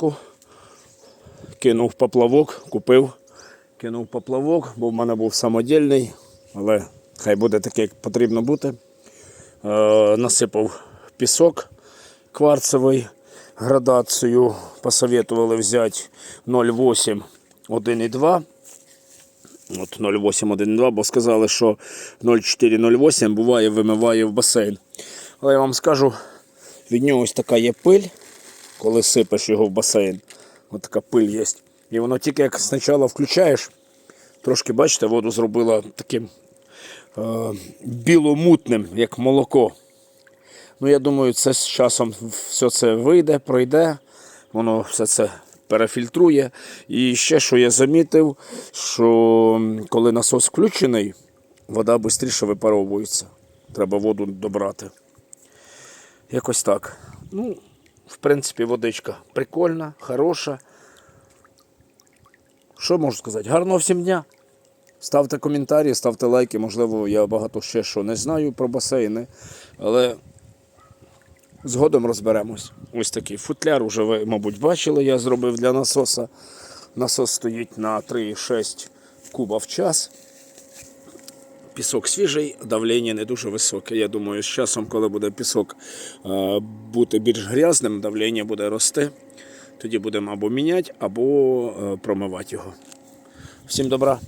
рибалку. Кинув поплавок, купив, кинув поплавок, бо в мене був самодільний, але хай буде таке, як потрібно бути. Е, насипав пісок кварцевий градацію. Посоветували взяти 0,8 1,2. От 0,8 1,2, бо сказали, що 0,4-0,8 буває, вимиває в басейн. Але я вам скажу, від нього ось така є пиль, коли сипеш його в басейн. Ось така пиль є. І воно тільки як спочатку включаєш, трошки, бачите, воду зробила таким е, біломутним, як молоко. Ну, я думаю, це з часом все це вийде, пройде, воно все це перефільтрує. І ще, що я замітив, що коли насос включений, вода швидше випаровується. Треба воду добрати. Якось так. Ну, в принципі, водичка прикольна, хороша. Що можу сказати? Гарного всім дня! Ставте коментарі, ставте лайки. Можливо, я багато ще що не знаю про басейни, але згодом розберемось. Ось такий футляр, уже ви, мабуть, бачили, я зробив для насоса. Насос стоїть на 3,6 куба в час. Пісок свіжий, давлення не дуже високе. Я думаю, з часом, коли буде пісок е, бути більш грязним, давлення буде рости. Тоді будемо або міняти, або е, промивати його. Всім добра!